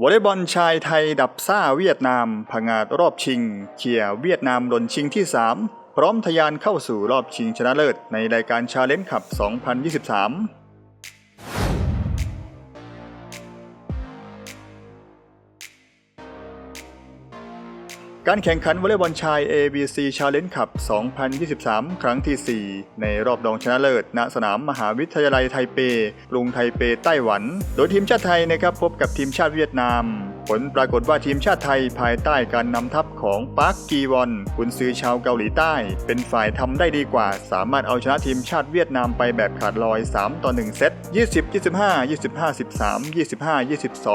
วอลเลย์บอลชายไทยดับซ่าเวียดนามผงาดรอบชิงเชียเวียดนามหล่นชิงที่ 3 พร้อมทะยานเข้าสู่รอบชิงชนะเลิศในรายการชาเลนจ์คัพ2023 การแข่งขันวอลเลย์บอลชาย ABC Challenge Cup 2023 ครั้งที่ 4 ในรอบรองชนะเลิศ ณ สนามมหาวิทยาลัยไทเป กรุงไทเปไต้หวัน โดยทีมชาติไทยนะครับพบกับทีมชาติเวียดนาม ผลปรากฏว่าทีมชาติไทยภายใต้การนำทัพของปาร์คกีวอนกุนซือชาวเกาหลีใต้ เป็นฝ่ายทำได้ดีกว่า สามารถเอาชนะทีมชาติเวียดนามไปแบบขาดลอย 3 ต่อ 1 เซต 20 25 25 13 25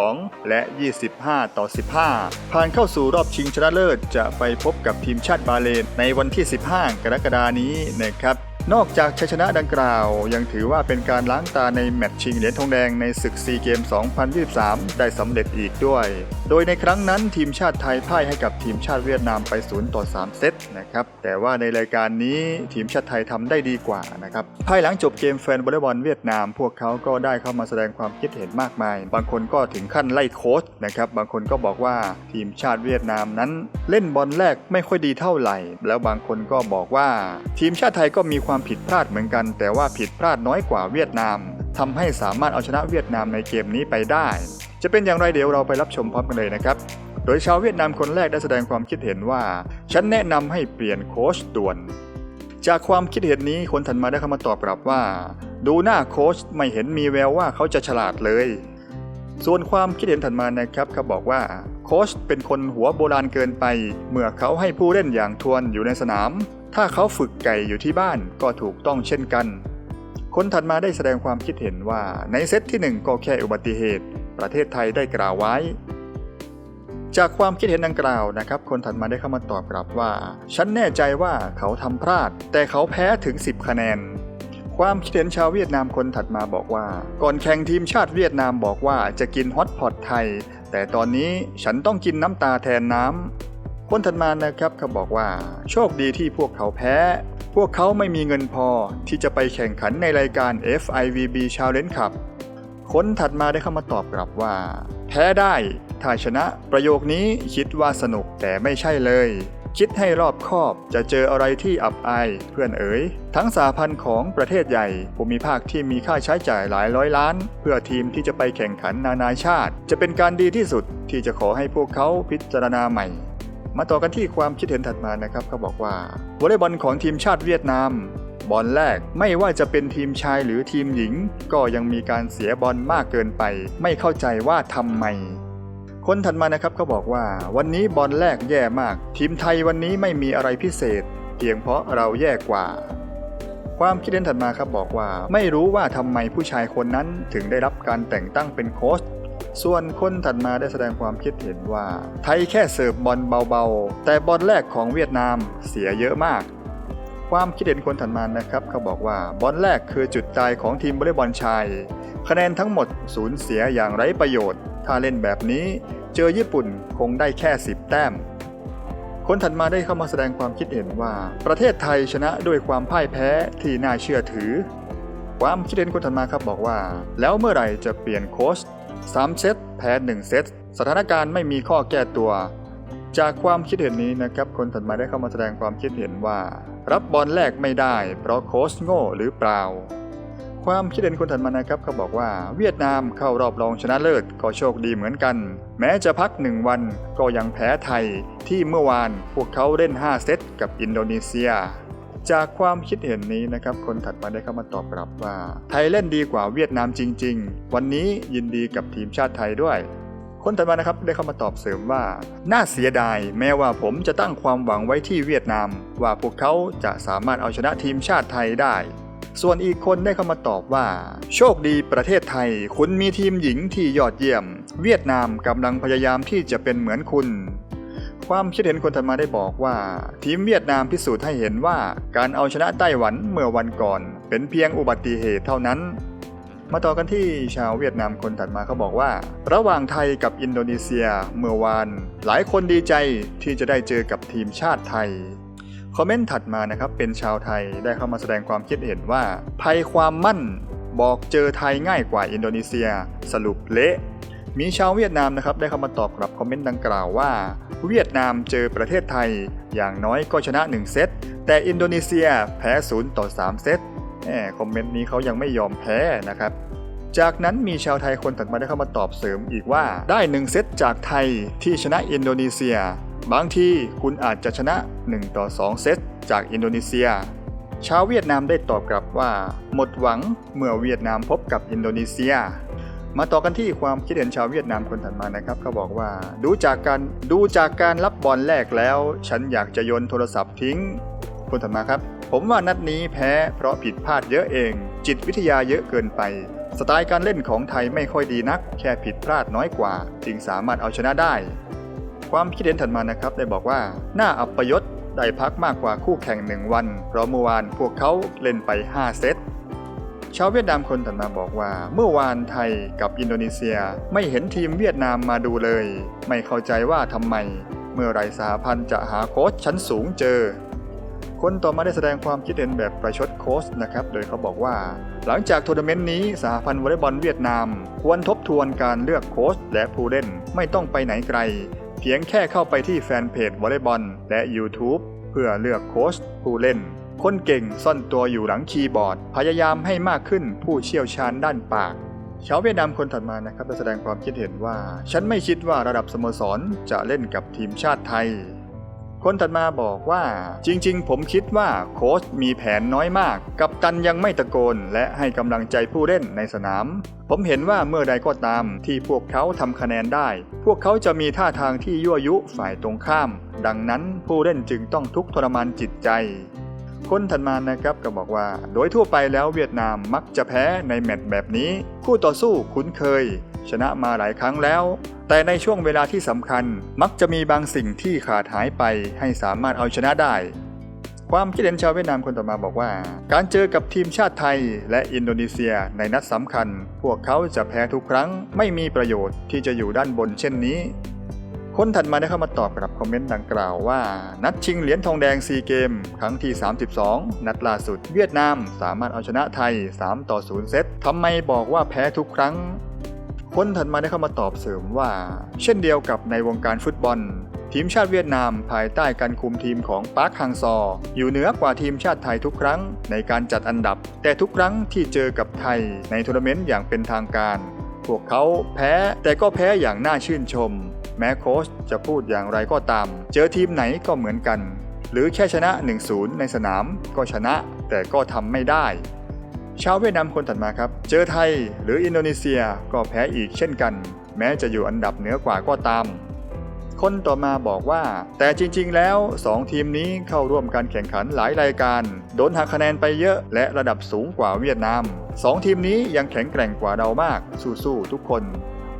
22 และ 25 ต่อ 15 ผ่านเข้าสู่รอบชิงชนะเลิศจะไปพบกับทีมชาติบาเลนในวันที่ 15 กรกฎานี้นะครับ นอกจากชัยชนะดังกล่าว ยังถือว่าเป็นการล้างตาในแมตช์ชิงเหรียญทองแดงในศึกซีเกม 2023 ได้สำเร็จอีกด้วย โดยในครั้งนั้นทีมชาติไทยพ่ายให้กับทีมชาติเวียดนามไป 0 ต่อ 3 เซตนะครับ แต่ว่าในรายการนี้ทีมชาติไทยทำได้ดีกว่านะครับ ภายหลังจบเกมแฟนวอลเลย์บอลเวียดนาม พวกเขาก็ได้เข้ามาแสดงความคิดเห็นมากมาย บางคนก็ถึงขั้นไล่โค้ชนะครับ บางคนก็บอกว่าทีมชาติเวียดนามนั้น เล่นบอลแรกไม่ค่อยดีเท่าไหร่ แล้วบางคนก็บอกว่า ทีมชาติไทยก็มีความผิดพลาดเหมือนกัน แต่ว่าผิดพลาดน้อยกว่าเวียดนามทำให้สามารถเอาชนะเวียดนามในเกมนี้ไปได้ จะเป็นอย่างไรเดี๋ยวเราไปรับชมพร้อมกันเลยนะครับ โดยชาวเวียดนามคนแรกได้แสดงความคิดเห็นว่า ฉันแนะนำให้เปลี่ยนโค้ชด่วน จากความคิดเห็นนี้คนถัดมาได้เข้ามาตอบกลับว่า ดูหน้าโค้ชไม่เห็นมีแววว่าเขาจะฉลาดเลยส่วนความคิดเห็นถัดมานะครับเขาบอกว่า โค้ชเป็นคนหัวโบราณเกินไป เมื่อเขาให้ผู้เล่นอย่างทวนอยู่ในสนาม ถ้าเขาฝึกไก่อยู่ที่บ้านก็ถูกต้องเช่นกัน คนถัดมาได้แสดงความคิดเห็นว่าในเซตที่หนึ่งก็แค่อุบัติเหตุ ประเทศไทยได้กล่าวไว้ จากความคิดเห็นดังกล่าวนะครับ คนถัดมาได้เข้ามาตอบกลับว่า ฉันแน่ใจว่าเขาทำพลาด แต่เขาแพ้ถึง 10 คะแนน ความคิดเห็นชาวเวียดนามคนถัดมาบอกว่า ก่อนแข่งทีมชาติเวียดนามบอกว่าจะกินฮอตพอตไทย แต่ตอนนี้ฉันต้องกินน้ำตาแทนน้ำ คนถัดมานะครับเขาบอกว่า โชคดีที่พวกเขาแพ้ พวกเขาไม่มีเงินพอที่จะไปแข่งขันในรายการ FIVB Challenge Cup คนถัดมาได้เข้ามาตอบกลับว่า แพ้ได้ ถ้าชนะประโยคนี้คิดว่าสนุกแต่ไม่ใช่เลย คิดให้รอบคอบจะเจออะไรที่อับอายเพื่อนเอ๋ย ทั้งสาพันธ์ของประเทศใหญ่ ภูมิภาคที่มีค่าใช้จ่ายหลายร้อยล้าน เพื่อทีมที่จะไปแข่งขันนานาชาติ จะเป็นการดีที่สุดที่จะขอให้พวกเขาพิจารณาใหม่ มาต่อกันที่ความคิดเห็นถัดมานะครับเขาบอกว่าวอลเลย์บอลของทีมชาติเวียดนามบอลแรกไม่ว่าจะเป็นทีมชายหรือทีมหญิง ก็ยังมีการเสียบอลมากเกินไป ไม่เข้าใจว่าทำไม คนถัดมานะครับเขาบอกว่า วันนี้บอลแรกแย่มาก ทีมไทยวันนี้ไม่มีอะไรพิเศษ เพียงเพราะเราแย่กว่า ความคิดเห็นถัดมาครับบอกว่า ไม่รู้ว่าทำไมผู้ชายคนนั้นถึงได้รับการแต่งตั้งเป็นโค้ช ส่วนคนถัดมาได้แสดงความคิดเห็นว่า ไทยแค่เสิร์ฟบอลเบาๆ แต่บอลแรกของเวียดนามเสียเยอะมาก ความคิดเห็นคนถัดมานะครับ เขาบอกว่าบอลแรกคือจุดตายของทีมวอลเลย์บอลชาย คะแนนทั้งหมดสูญเสียอย่างไร้ประโยชน์ ถ้าเล่นแบบนี้ เจอญี่ปุ่นคงได้แค่ 10 แต้มคนถัดมาได้เข้ามาแสดงความคิดเห็นว่า ประเทศไทยชนะด้วยความพ่ายแพ้ที่น่าเชื่อถือ ความคิดเห็นคนถัดมาครับบอกว่า แล้วเมื่อไหร่จะเปลี่ยนโค้ช 3 เซตแพ้ 1 เซต สถานการณ์ไม่มีข้อแก้ตัว จากความคิดเห็นนี้นะครับคนถัดมาได้เข้ามาแสดงความคิดเห็นว่า รับบอลแรกไม่ได้ เพราะโค้ชโง่หรือเปล่า ความคิดเห็นคนถัดมานะครับเขาบอกว่าเวียดนามเข้ารอบรองชนะเลิศก็โชคดีเหมือนกัน แม้จะพักหนึ่งวันก็ยังแพ้ไทยที่เมื่อวานพวกเขาเล่น 5 เซตกับอินโดนีเซีย จากความคิดเห็นนี้นะครับ คนถัดมาได้เข้ามาตอบกลับว่า ไทยเล่นดีกว่าเวียดนามจริง ๆ วันนี้ยินดีกับทีมชาติไทยด้วย คนถัดมานะครับได้เข้ามาตอบเสริมว่า น่าเสียดาย แม้ว่าผมจะตั้งความหวังไว้ที่เวียดนาม ว่าพวกเขาจะสามารถเอาชนะทีมชาติไทยได้ส่วนอีกคนได้เข้ามาตอบว่า โชคดีประเทศไทย คุณมีทีมหญิงที่ยอดเยี่ยม เวียดนามกำลังพยายามที่จะเป็นเหมือนคุณ ความคิดเห็นคนถัดมาได้บอกว่า ทีมเวียดนามพิสูจน์ให้เห็นว่าการเอาชนะไต้หวันเมื่อวันก่อน เป็นเพียงอุบัติเหตุเท่านั้น มาต่อกันที่ชาวเวียดนามคนถัดมาเขาบอกว่า ระหว่างไทยกับอินโดนีเซียเมื่อวาน หลายคนดีใจที่จะได้เจอกับทีมชาติไทยคอมเมนต์ถัดมานะครับเป็นชาวไทยได้เข้ามาแสดงความคิดเห็นว่า ภัยความมั่นบอกเจอไทยง่ายกว่าอินโดนีเซีย สรุปเละ มีชาวเวียดนามนะครับได้เข้ามาตอบกลับคอมเมนต์ดังกล่าวว่า เวียดนามเจอประเทศไทย อย่างน้อยก็ชนะ 1 เซต แต่อินโดนีเซียแพ้0ต่อ3 เซตแหมคอมเมนต์นี้เขายังไม่ยอมแพ้นะครับจากนั้นมีชาวไทยคนถัดมาได้เข้ามาตอบเสริมอีกว่าได้1เซตจากไทยที่ชนะอินโดนีเซีย บางทีคุณอาจจะชนะ 1 ต่อ 2 เซตจากอินโดนีเซีย ชาวเวียดนามได้ตอบกลับว่า หมดหวังเมื่อเวียดนามพบกับอินโดนีเซีย มาต่อกันที่ความคิดเห็นชาวเวียดนามคนถัดมานะครับเขาบอกว่า ดูจากการดูจากการรับบอลแรกแล้ว ฉันอยากจะโยนโทรศัพท์ทิ้ง คนถัดมาครับ ผมว่านัดนี้แพ้เพราะผิดพลาดเยอะเอง จิตวิทยาเยอะเกินไป สไตล์การเล่นของไทยไม่ค่อยดีนัก แค่ผิดพลาดน้อยกว่า จึงสามารถเอาชนะได้ ความคิดเห็นถัดมานะครับ ได้บอกว่าน่าอับประยศได้พักมากกว่าคู่แข่งหนึ่งวัน เพราะเมื่อวานพวกเขาเล่นไป 5 เซต ชาวเวียดนามคนถัดมาบอกว่า เมื่อวานไทยกับอินโดนีเซียไม่เห็นทีมเวียดนามมาดูเลย ไม่เข้าใจว่าทำไม เมื่อไรสหพันธ์จะหาโค้ชชั้นสูงเจอ คนต่อมาได้แสดงความคิดเห็นแบบประชดโค้ชนะครับ โดยเขาบอกว่า หลังจากทัวร์นาเมนต์นี้สหพันธ์วอลเลย์บอลเวียดนาม ควรทบทวนการเลือกโค้ชและผู้เล่นไม่ต้องไปไหนไกล เพียงแค่เข้าไปที่แฟนเพจวอลเลย์บอลและ YouTube เพื่อเลือกโค้ชผู้เล่น คนเก่งซ่อนตัวอยู่หลังคีย์บอร์ด พยายามให้มากขึ้นผู้เชี่ยวชาญด้านปากชาวเวียดนามคนถัดมานะครับได้แสดงความคิดเห็นว่า ฉันไม่คิดว่าระดับสโมสรจะเล่นกับทีมชาติไทย คนถัดมาบอกว่า จริงๆ ผมคิดว่าโค้ชมีแผนน้อยมาก กับตันยังไม่ตะโกน และให้กำลังใจผู้เล่นในสนาม ผมเห็นว่าเมื่อใดก็ตามที่พวกเขาทำคะแนนได้ พวกเขาจะมีท่าทางที่ยั่วยุฝ่ายตรงข้าม ดังนั้นผู้เล่นจึงต้องทุกข์ทรมานจิตใจ คนถัดมานะครับก็บอกว่า โดยทั่วไปแล้วเวียดนามมักจะแพ้ในแมตช์แบบนี้ คู่ต่อสู้คุ้นเคย ชนะมาหลายครั้งแล้ว แต่ในช่วงเวลาที่สำคัญ มักจะมีบางสิ่งที่ขาดหายไปให้สามารถเอาชนะได้ ความคิดเห็นชาวเวียดนามคนต่อมาบอกว่า การเจอกับทีมชาติไทยและอินโดนีเซียในนัดสำคัญ พวกเขาจะแพ้ทุกครั้งไม่มีประโยชน์ที่จะอยู่ด้านบนเช่นนี้ คนถัดมาได้เข้ามาตอบกับคอมเมนต์ดังกล่าวว่า นัดชิงเหรียญทองแดงซีเกม ครั้งที่ 32 นัดล่าสุดเวียดนามสามารถเอาชนะไทย 3 ต่อ 0 เซตทำไมบอกว่าแพ้ทุกครั้ง คนถัดมาได้เข้ามาตอบเสริมว่า เช่นเดียวกับในวงการฟุตบอล ทีมชาติเวียดนามภายใต้การคุมทีมของปาร์คฮังซอ อยู่เหนือกว่าทีมชาติไทยทุกครั้งในการจัดอันดับ แต่ทุกครั้งที่เจอกับไทยในทัวร์นาเมนต์อย่างเป็นทางการ พวกเขาแพ้แต่ก็แพ้อย่างน่าชื่นชม แม้โค้ชจะพูดอย่างไรก็ตาม เจอทีมไหนก็เหมือนกัน หรือแค่ชนะ 1-0 ในสนามก็ชนะ แต่ก็ทำไม่ได้ ชาวเวียดนามคนถัดมาครับ เจอไทยหรืออินโดนีเซียก็แพ้อีกเช่นกัน แม้จะอยู่อันดับเหนือกว่าก็ตาม คนต่อมาบอกว่า แต่จริงๆ แล้ว 2 ทีมนี้เข้าร่วมการแข่งขันหลายรายการ โดนหักคะแนนไปเยอะ และระดับสูงกว่าเวียดนาม 2 ทีมนี้ยังแข็งแกร่งกว่าเรามาก สู้ๆทุกคน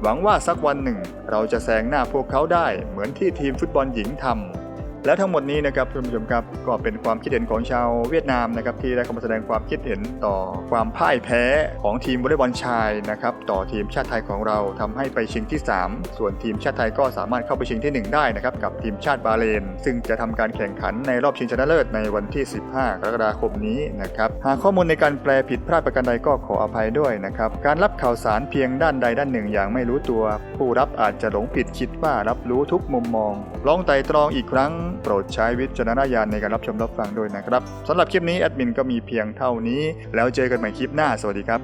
หวังว่าสักวันหนึ่ง เราจะแซงหน้าพวกเขาได้เหมือนที่ทีมฟุตบอลหญิงทำ และทั้งหมดนี้นะครับท่านผู้ชมครับก็เป็นความคิดเห็นของชาวเวียดนามนะครับที่ได้เข้ามาแสดงความคิดเห็นต่อความพ่ายแพ้ของทีมวอลเลย์บอลชายนะครับต่อทีมชาติไทยของเราทำให้ไปชิงที่ 3 ส่วนทีมชาติไทยก็สามารถเข้าไปชิงที่ 1 ได้นะครับกับทีมชาติบาห์เรนซึ่งจะทำการแข่งขันในรอบชิงชนะเลิศในวันที่ 15 กรกฎาคมนี้นะครับหากข้อมูลในการแปลผิดพลาดประการใดก็ขออภัยด้วยนะครับการรับข่าวสารเพียงด้านใดด้านหนึ่งอย่างไม่รู้ตัว ผู้รับอาจจะหลงผิดคิดว่ารับรู้ทุกมุมมอง ลองไต่ตรองอีกครั้งโปรดใช้วิจารณญาณในการรับชมรับฟังด้วยนะครับสำหรับคลิปนี้แอดมินก็มีเพียงเท่านี้ แล้วเจอกันใหม่คลิปหน้าสวัสดีครับ